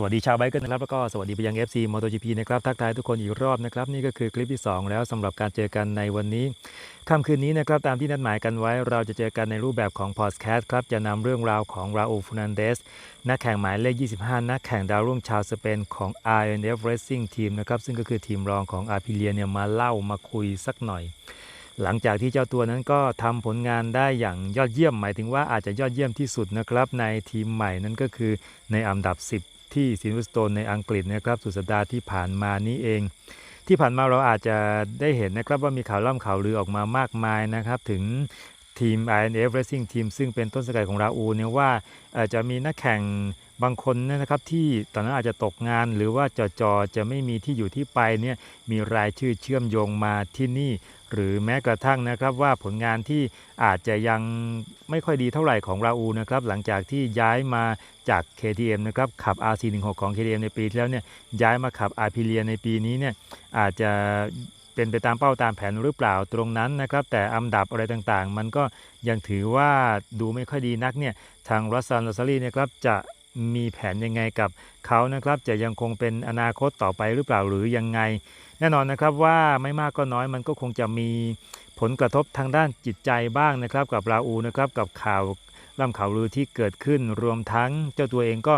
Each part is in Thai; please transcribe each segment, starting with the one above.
สวัสดีชาวไบค์กันนะครับแล้วก็สวัสดีไปยัง FC MotoGP นะครับทักทายทุกคนอีกรอบนะครับนี่ก็คือคลิปที่ 2 แล้วสำหรับการเจอกันในวันนี้ค่ำคืนนี้นะครับตามที่นัดหมายกันไว้เราจะเจอกันในรูปแบบของพอดแคสต์ครับจะนำเรื่องราวของราอูฟูนันเดสนักแข่งหมายเลข 25 นักแข่งดาวรุ่งชาวสเปนของ RNF Racing Team นะครับซึ่งก็คือทีมรองของอาพิเลียเนี่ยมาเล่ามาคุยสักหน่อย หลังจากที่เจ้าตัวนั้นก็ทำผลงานได้อย่างยอดเยี่ยม หมายถึงว่าอาจจะยอดเยี่ยมที่สุดนะครับในทีมใหม่นั่นก็คือในอันดับ 10 ที่ซินวสโตนในอังกฤษนะครับสุดสัปดาห์ที่ผ่านมานี้เอง ที่ผ่านมาเราอาจจะได้เห็นนะครับว่ามีข่าวล่ำข่าวลือออกมามากมายนะครับถึงทีม INF Racing Team ซึ่งเป็นต้นสกัดของราอูเนี่ยว่าอ่อจะมีนักแข่งบางคนเนยนะครับที่ตอนนั้นอาจจะตกงานหรือว่าจอจอจะไม่มีที่อยู่ที่ไปเนี่ยมีรายชื่อเชื่อมโยงมาที่นี่ หรือแม้กระทั่งนะครับว่าผลงานที่อาจจะยังไม่ค่อยดีเท่าไหร่ของราอูนะครับหลังจากที่ย้ายมาจาก KTM นะครับขับ RC16 ของ KTM ในปีที่แล้วเนี่ยย้ายมาขับ a p i l i a ในปีนี้เนี่ยอาจจะเป็นไปตามเป้าตามแผนหรือเปล่าตรงนั้นนะครับ แต่อันดับอะไรต่างๆ มันก็ยังถือว่าดูไม่ค่อยดีนักเนี่ยทางรัสซันลอซารีนะครับจะมีแผนยังไงกับเขานะครับ จะยังคงเป็นอนาคตต่อไปหรือเปล่าหรือยังไง แน่นอนนะครับว่าไม่มากก็น้อยมันก็คงจะมีผลกระทบทางด้านจิตใจบ้างนะครับ กับราอูนะครับกับข่าวล่ำข่าวลือที่เกิดขึ้นรวมทั้งเจ้าตัวเองก็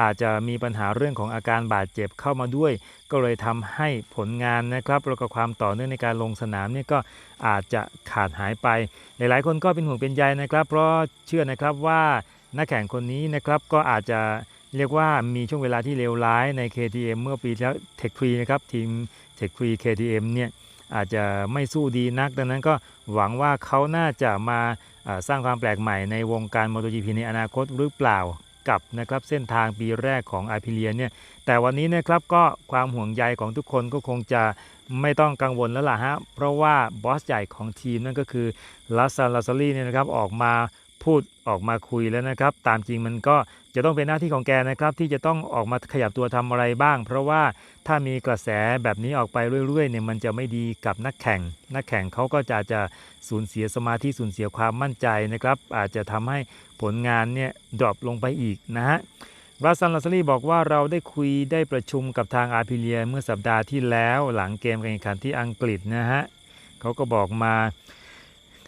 อาจจะมีปัญหาเรื่องของอาการบาดเจ็บเข้ามาด้วย ก็เลยทำให้ผลงานนะครับแล้วก็ความต่อเนื่องในการลงสนามเนี่ยก็อาจจะขาดหายไป หลายๆ คนก็เป็นห่วงเป็นใยนะครับ เพราะเชื่อนะครับว่านักแข่งคนนี้นะครับก็อาจจะเรียกว่ามีช่วงเวลาที่เลวร้ายใน KTM เมื่อปีแล้วเทคฟรีนะครับทีม ทคฟรี KTM เนี่ยอาจจะไม่สู้ดีนัก ดังนั้นก็หวังว่าเขาน่าจะมาสร้างความแปลกใหม่ในวงการ MotoGP ในอนาคตหรือเปล่ากับนะครับเส้นทางปีแรกของอาพิเลียเนี่ยแต่วันนี้นะครับก็ความห่วงใยของทุกคนก็คงจะไม่ต้องกังวลแล้วล่ะฮะ เพราะว่าบอสใหญ่ของทีมนั่นก็คือลัสซาลาซารีเนี่ยนะครับออกมาพูดออกมาคุยแล้วนะครับ ตามจริงมันก็ จะต้องเป็นหน้าที่ของแกนะครับที่จะต้องออกมาขยับตัวทำอะไรบ้าง เพราะว่าถ้ามีกระแสแบบนี้ออกไปเรื่อยๆเนี่ยมันจะไม่ดีกับนักแข่ง นักแข่งเขาก็จะจะสูญเสียสมาธิสูญเสียความมั่นใจนะครับ อาจจะทำให้ผลงานเนี่ยดรอปลงไปอีกนะฮะรัสซันลาซารีบอกว่าเราได้คุยได้ประชุมกับทางอาพิเลียเมื่อสัปดาห์ที่แล้วหลังเกมการแข่งขันที่อังกฤษนะฮะเขาก็บอกมา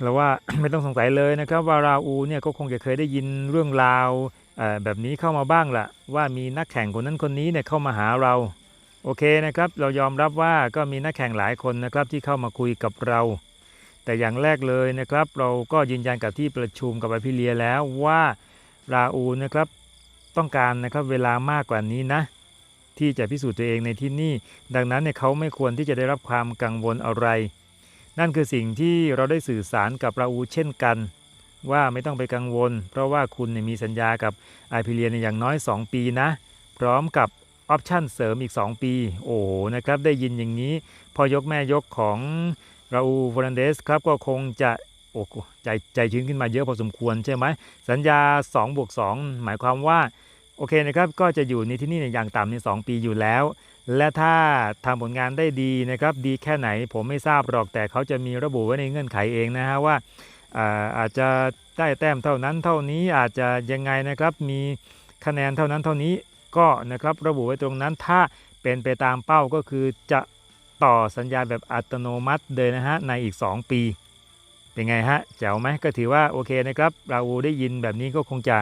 แล้วว่าไม่ต้องสงสัยเลยนะครับว่าราอูเนี่ยก็คงจะเคยได้ยินเรื่องราว แบบนี้เข้ามาบ้างละว่ามีนักแข่งคนนั้นคนนี้เนี่ยเข้ามาหาเราโอเคนะครับ เรายอมรับว่าก็มีนักแข่งหลายคนนะครับที่เข้ามาคุยกับเรา แต่อย่างแรกเลยนะครับ เราก็ยืนยันกับที่ประชุมกับอภิเลียแล้วว่าราอูนะครับต้องการนะครับเวลามากกว่านี้นะ ที่จะพิสูจน์ตัวเองในที่นี่ ดังนั้นเนี่ยเขาไม่ควรที่จะได้รับความกังวลอะไร นั่นคือสิ่งที่เราได้สื่อสารกับราอูเช่นกัน ว่าไม่ต้องไปกังวล เพราะว่าคุณเนี่ยมีสัญญากับไอพิเลียนอย่างน้อย 2 ปีนะ พร้อมกับออปชั่นเสริมอีก 2 ปี โอ้โหนะครับ ได้ยินอย่างนี้ พอยกแม่ยกของราอูฟรันเดสครับก็คงจะโอ้โหใจใจชื้นขึ้นมาเยอะพอสมควรใช่ไหมสัญญา2บวก2หมายความว่าโอเคนะครับก็จะอยู่ในที่นี่เนี่ยอย่างต่ำใน2ปีอยู่แล้ว และถ้าทำผลงานได้ดีนะครับ ดีแค่ไหนผมไม่ทราบหรอกแต่เขาจะมีระบุไว้ในเงื่อนไขเองนะฮะว่า อาจจะได้แต้มเท่านั้นเท่านี้อาจจะยังไงนะครับ มีคะแนนเท่านั้นเท่านี้ก็นะครับระบุไว้ตรงนั้นถ้าเป็นไปตามเป้าก็คือจะต่อสัญญาแบบอัตโนมัติเลยนะฮะในอีก 2 ปีเป็นไงฮะแจ๋วไหมก็ถือว่าโอเคนะครับ เราได้ยินแบบนี้ก็คงจะ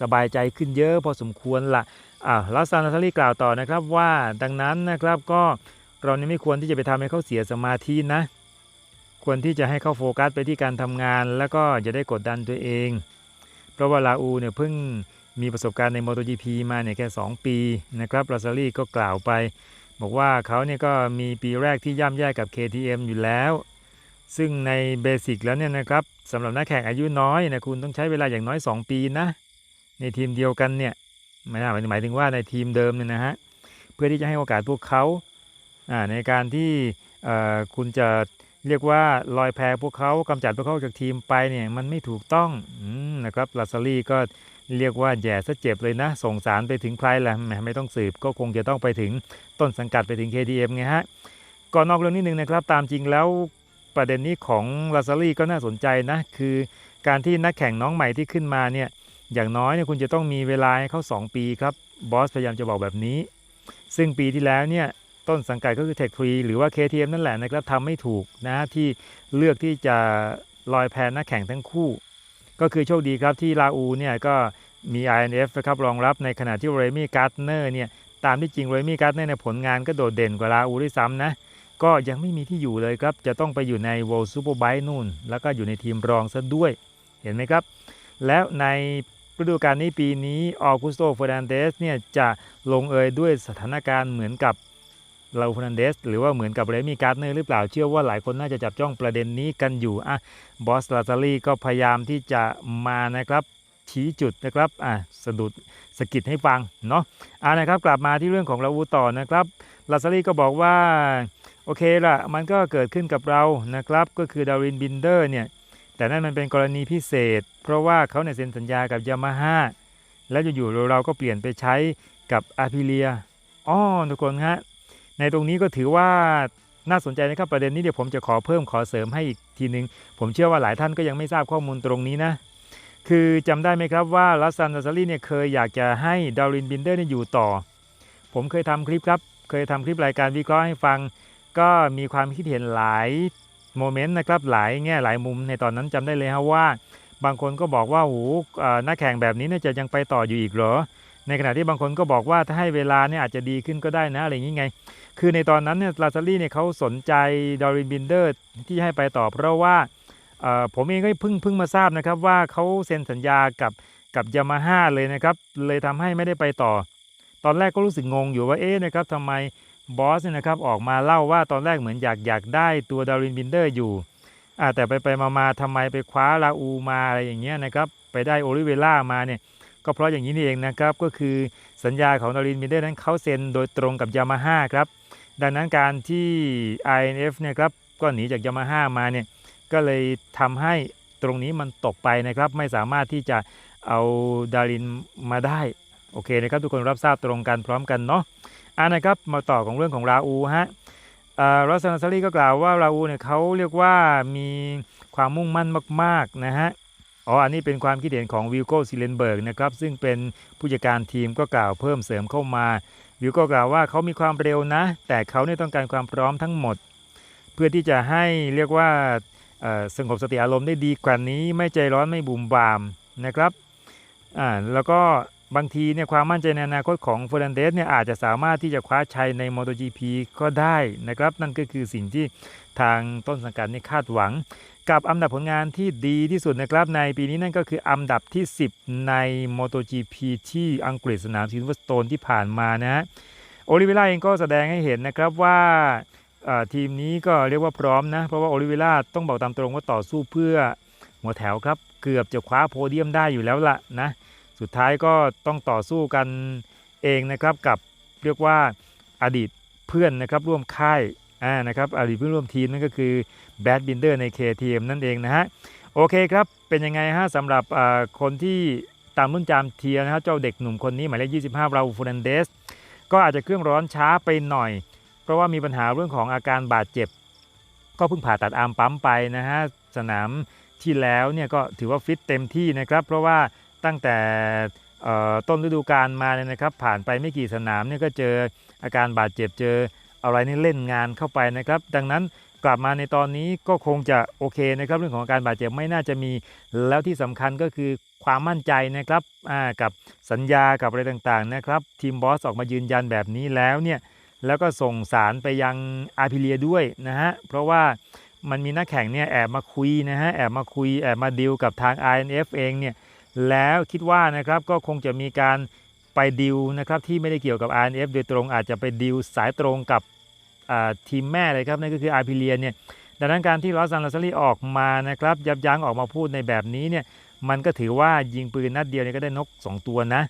สบายใจขึ้นเยอะพอสมควรละอ่าลัสซานาทารีกล่าวต่อนะครับว่าดังนั้นนะครับก็เราไม่ควรที่จะไปทำให้เขาเสียสมาธินะ ควรที่จะให้เขาโฟกัสไปที่การทำงาน แล้วก็จะได้กดดันตัวเอง เพราะว่าลาอูเนี่ยเพิ่งมีประสบการณ์ใน MotoGP มาเนี่ยแค่ 2 ปีนะครับลาซารีก็กล่าวไป บอกว่าเขาเนี่ยก็มีปีแรกที่ย่ำแย่กับ KTM อยู่แล้ว ซึ่งในเบสิกแล้วเนี่ยนะครับสำหรับนักแข่งอายุน้อยนะคุณต้องใช้เวลาอย่างน้อย 2 ปีนะ ในทีมเดียวกันเนี่ยไม่น่าหมายถึงว่าในทีมเดิมเนี่ยนะฮะเพื่อที่จะให้โอกาสพวกเขาในการที่คุณจะ เรียกว่าลอยแพพวกเขากำจัดพวกเขาจากทีมไปเนี่ยมันไม่ถูกต้องอนะครับลาซารีก็เรียกว่าแย่ซะเจ็บเลยนะ ส่งสารไปถึงใครล่ะแหมไม่ต้องสืบก็คงจะต้องไปถึงต้นสังกัดไปถึง KTM ไงฮะก่อนนอกเรื่องนิดนึงนะครับ ตามจริงแล้วประเด็นนี้ของลาซารีก็น่าสนใจนะ คือการที่นักแข่งน้องใหม่ที่ขึ้นมาเนี่ยอย่างน้อยเนี่ยคุณจะต้องมีเวลาให้เขา 2 ปีครับบอสพยายามจะบอกแบบนี้ ซึ่งปีที่แล้วเนี่ย ต้นสังกัดก็คือ Tech 3หรือว่า KTM นั่นแหละนะครับทำไม่ถูกนะที่เลือกที่จะลอยแพนักแข่งทั้งคู่ ก็คือโชคดีครับที่ลาอูเนี่ยก็มี INF นะครับรองรับในขณะที่เรมี่การ์ดเนอร์เนี่ยตามที่จริงเรมี่การ์ดเนอร์ในผลงานก็โดดเด่นกว่าลาอูด้วยซ้ำนะก็ยังไม่มีที่อยู่เลยครับ จะต้องไปอยู่ใน World Superbike นู่น แล้วก็อยู่ในทีมรองซะด้วย เห็นไหมครับ แล้วในฤดูกาลนี้ปีนี้ออกุสโตเฟอร์นันเดสเนี่ยจะลงเอยด้วยสถานการณ์เหมือนกับ เราฟอร์นันเดสหรือว่าเหมือนกับเรมี่การ์ดเนอร์หรือเปล่าเชื่อว่าหลายคนน่าจะจับจ้องประเด็นนี้กันอยู่อะบอสลาซารีก็พยายามที่จะมานะครับชี้จุดนะครับอะสะดุดสะกิดให้ฟังเนาะอะนะครับกลับมาที่เรื่องของลาอูต่อนะครับลาซารีก็บอกว่าโอเคละมันก็เกิดขึ้นกับเรานะครับ ก็คือดารินบินเดอร์เนี่ยแต่นั่นมันเป็นกรณีพิเศษ เพราะว่าเขาเนี่ยเซ็นสัญญากับยามาฮ่าแล้วอยู่ๆเราก็เปลี่ยนไปใช้กับอาพิเลียอ๋อทุกคนฮะ ในตรงนี้ก็ถือว่าน่าสนใจนะครับประเด็นนี้เดี๋ยวผมจะขอเพิ่มขอเสริมให้อีกทีนึง ผมเชื่อว่าหลายท่านก็ยังไม่ทราบข้อมูลตรงนี้นะ คือจำได้ไหมครับว่าลัสซันดัซารีเนี่ยเคยอยากจะให้ดารินบินเดอร์เนี่ยอยู่ต่อ ผมเคยทำคลิปครับ เคยทำคลิปรายการวิเคราะห์ให้ฟัง ก็มีความคิดเห็นหลายโมเมนต์นะครับหลายแง่หลายมุมในตอนนั้นจำได้เลยฮะว่า บางคนก็บอกว่าโหนักแข่งแบบนี้เนี่ยจะยังไปต่ออยู่อีกเหรอ ในขณะที่บางคนก็บอกว่าถ้าให้เวลาเนี่ยอาจจะดีขึ้นก็ได้นะอะไรอย่างนี้ไง คือในตอนนั้นเนี่ยลาซารี่เนี่ยเขาสนใจดอรินบินเดอร์ที่ให้ไปต่อ เพราะว่าผมเองก็เพิ่งเพิ่งมาทราบนะครับว่าเขาเซ็นสัญญากับกับยามาฮ่าเลยนะครับ เลยทำให้ไม่ได้ไปต่อ ตอนแรกก็รู้สึกงงอยู่ว่าเอ๊ะนะครับทำไมบอสเนี่ยนะครับออกมาเล่าว่าตอนแรกเหมือนอยากอยากได้ตัวดารินบินเดอร์อยู่แต่ไปไปมามาทำไมไปคว้าลาอูมาอะไรอย่างเงี้ยนะครับไปได้โอลิเวล่ามาเนี่ย ก็เพราะอย่างนี้นี่เองนะครับก็คือสัญญาของดารินบินเดอร์นั้นเขาเซ็นโดยตรงกับยามาฮ่าครับดังนั้นการที่ INF เนี่ยครับก็หนีจากยามาฮ่ามาเนี่ยก็เลยทำให้ตรงนี้มันตกไปนะครับไม่สามารถที่จะเอาดารินมาได้โอเคนะครับทุกคนรับทราบตรงกันพร้อมกันเนาะอ่านะครับมาต่อของเรื่องของราอูฮะรัสซานซารีก็กล่าวว่าราอูเนี่ยเขาเรียกว่ามีความมุ่งมั่นมากๆนะฮะ อ๋อ อันนี้เป็นความคิดเห็นของวิลโก้ซิเลนเบิร์กนะครับ ซึ่งเป็นผู้จัดการทีมก็กล่าวเพิ่มเสริมเข้ามา วิลก็กล่าวว่าเขามีความเร็วนะ แต่เขาเนี่ยต้องการความพร้อมทั้งหมด เพื่อที่จะให้เรียกว่าสงบสติอารมณ์ได้ดีกว่านี้ ไม่ใจร้อนไม่บุ่มบามนะครับ อ่า แล้วก็ บางทีเนี่ยความมั่นใจในอนาคตของเฟอร์นันเดสเนี่ยอาจจะสามารถที่จะคว้าชัยใน MotoGP ก็ได้นะครับ นั่นก็คือสิ่งที่ทางต้นสังกัดนี่คาดหวัง กับอันดับผลงานที่ดีที่สุดนะครับในปีนี้นั่นก็คืออันดับที่ 10 ใน MotoGP ที่อังกฤษสนามซิลเวอร์สโตนที่ผ่านมานะฮะโอลิเวล่าเองก็แสดงให้เห็นนะครับว่าทีมนี้ก็เรียกว่าพร้อมนะ เพราะว่าโอลิเวล่าต้องบอกตามตรงว่าต่อสู้เพื่อหัวแถวครับ เกือบจะคว้าโพเดียมได้อยู่แล้วล่ะนะ สุดท้ายก็ต้องต่อสู้กันเองนะครับกับเรียกว่าอดีตเพื่อนนะครับร่วมค่ายอ่านะครับอดีตเพื่อนร่วมทีมนั่นก็คือแบดบินเดอร์ใน KTM นั่นเองนะฮะโอเคครับเป็นยังไงฮะสำหรับคนที่ตามรุ่นจามเทียนะครับเจ้าเด็กหนุ่มคนนี้หมายเลข 25 ราอูฟูนันเดส ก็อาจจะเครื่องร้อนช้าไปหน่อย เพราะว่ามีปัญหาเรื่องของอาการบาดเจ็บ ก็เพิ่งผ่าตัดอาร์มปั๊มไปนะฮะสนามที่แล้วเนี่ยก็ถือว่าฟิตเต็มที่นะครับ เพราะว่า ตั้งแต่ต้นฤดูกาลมาเนี่ยนะครับ ผ่านไปไม่กี่สนามเนี่ยก็เจออาการบาดเจ็บเจออะไรนี่เล่นงานเข้าไปนะครับ ดังนั้นกลับมาในตอนนี้ก็คงจะโอเคนะครับ เรื่องของการบาดเจ็บไม่น่าจะมี แล้วที่สำคัญก็คือความมั่นใจนะครับกับสัญญากับอะไรต่างๆนะครับทีมบอสออกมายืนยันแบบนี้แล้วเนี่ยแล้วก็ส่งสารไปยังอาพิเลียด้วยนะฮะเพราะว่ามันมีนักแข่งเนี่ยแอบมาคุยนะฮะแอบมาคุยแอบมาดีลกับทาง INF เองเนี่ย แล้วคิดว่านะครับก็คงจะมีการไปดิวนะครับที่ไม่ได้เกี่ยวกับ RNF โดยตรงอาจจะไปดิวสายตรงกับทีมแม่เลยครับนั่นก็คืออาร์พิเลียเนี่ยดังนั้นการที่ลอสซันลาซารีออกมานะครับยับยั้งออกมาพูดในแบบนี้เนี่ยมันก็ถือว่ายิงปืนนัดเดียวเนี่ยก็ได้นก 2 ตัวนะ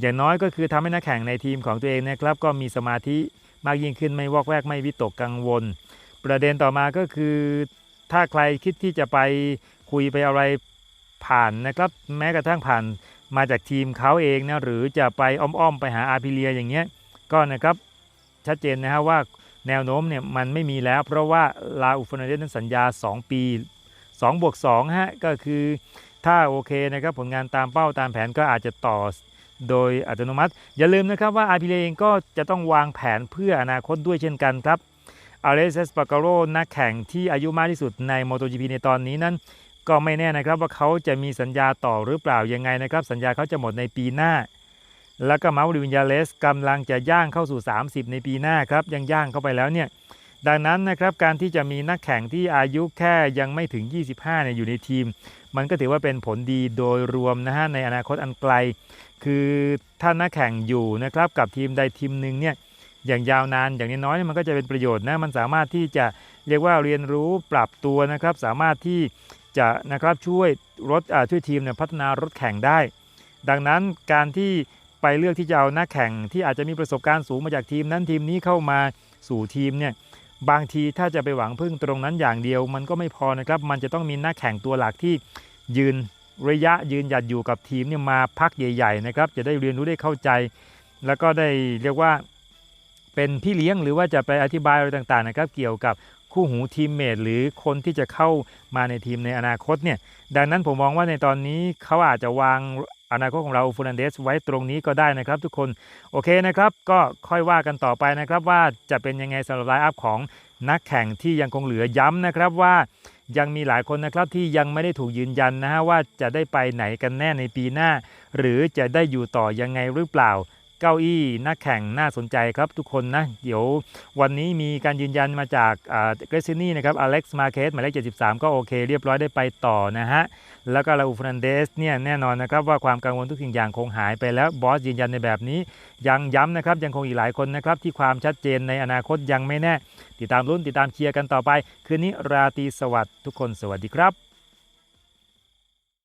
อย่างน้อยก็คือทำให้นักแข่งในทีมของตัวเองนะครับก็มีสมาธิมากยิ่งขึ้นไม่วอกแวกไม่วิตกกังวล ประเด็นต่อมาก็คือ ถ้าใครคิดที่จะไปคุยไปอะไร ผ่านนะครับแม้กระทั่งผ่านมาจากทีมเขาเองนะหรือจะไปอ้อมๆไปหาอาร์พิเลียอย่างเงี้ยก็นะครับชัดเจนนะฮะว่าแนวโน้มเนี่ยมันไม่มีแล้ว เพราะว่าลาอูฟนาเดสนั้นสัญญา 2 ปี2บวก2ฮะก็คือถ้าโอเคนะครับผลงานตามเป้าตามแผนก็อาจจะต่อโดยอัตโนมัติ อย่าลืมนะครับว่าอาร์พียเองก็จะต้องวางแผนเพื่ออนาคตด้วยเช่นกันครับอาเลเซสปาการโรนักแข่งที่อายุมากที่สุดใน MotoGP ในตอนนี้นั้น ก็ไม่แน่นะครับว่าเขาจะมีสัญญาต่อหรือเปล่ายังไงนะครับ สัญญาเขาจะหมดในปีหน้า แล้วก็มาริวินยาเลสกำลังจะย่างเข้าสู่ 30 ในปีหน้าครับยังย่างเข้าไปแล้วเนี่ยดังนั้นนะครับการที่จะมีนักแข่งที่อายุแค่ยังไม่ถึง 25เนี่ยอยู่ในทีม มันก็ถือว่าเป็นผลดีโดยรวมนะฮะในอนาคตอันไกล คือถ้านักแข่งอยู่นะครับกับทีมใดทีมหนึ่งเนี่ยอย่างยาวนานอย่างน้อยๆมันก็จะเป็นประโยชน์นะมันสามารถที่จะเรียกว่าเรียนรู้ปรับตัวนะครับ สามารถที่ จะนะครับช่วยรถช่วยทีมเนี่ยพัฒนารถแข่งได้ ดังนั้นการที่ไปเลือกที่จะเอานักแข่งที่อาจจะมีประสบการณ์สูงมาจากทีมนั้นทีมนี้เข้ามาสู่ทีมเนี่ยบางทีถ้าจะไปหวังพึ่งตรงนั้นอย่างเดียว มันก็ไม่พอนะครับ มันจะต้องมีนักแข่งตัวหลักที่ยืนระยะยืนหยัดอยู่กับทีมเนี่ยมาพักใหญ่ๆนะครับจะได้เรียนรู้ได้เข้าใจ แล้วก็ได้เรียกว่าเป็นพี่เลี้ยงหรือว่าจะไปอธิบายอะไรต่างๆนะครับ เกี่ยวกับ คู่หูทีมเมทหรือคนที่จะเข้ามาในทีมในอนาคตเนี่ยดังนั้นผมมองว่าในตอนนี้เขาอาจจะวางอนาคตของเราฟูนันเดสไว้ตรงนี้ก็ได้นะครับทุกคนโอเคนะครับ ก็ค่อยว่ากันต่อไปนะครับว่าจะเป็นยังไงสำหรับไลน์อัพของนักแข่งที่ยังคงเหลือย้ำนะครับว่ายังมีหลายคนนะครับที่ยังไม่ได้ถูกยืนยันนะฮะว่าจะได้ไปไหนกันแน่ในปีหน้า หรือจะได้อยู่ต่อยังไงหรือเปล่า เก้าอี้นักแข่งน่าสนใจครับทุกคนนะ เดี๋ยววันนี้มีการยืนยันมาจากเกรซินี่นะครับอเล็กซ์มาเคสหมายเลข73 ก็โอเค เรียบร้อยได้ไปต่อนะฮะ แล้วก็ลาอูฟรันเดสเนี่ยแน่นอนนะครับว่าความกังวลทุกสิ่งอย่างคงหายไปแล้วบอสยืนยันในแบบนี้ ยังย้ำนะครับยังคงอีกหลายคนนะครับที่ความชัดเจนในอนาคตยังไม่แน่ ติดตามรุ่นติดตามเชียร์กันต่อไป คืนนี้ราตรีสวัสดิ์ทุกคนสวัสดีครับ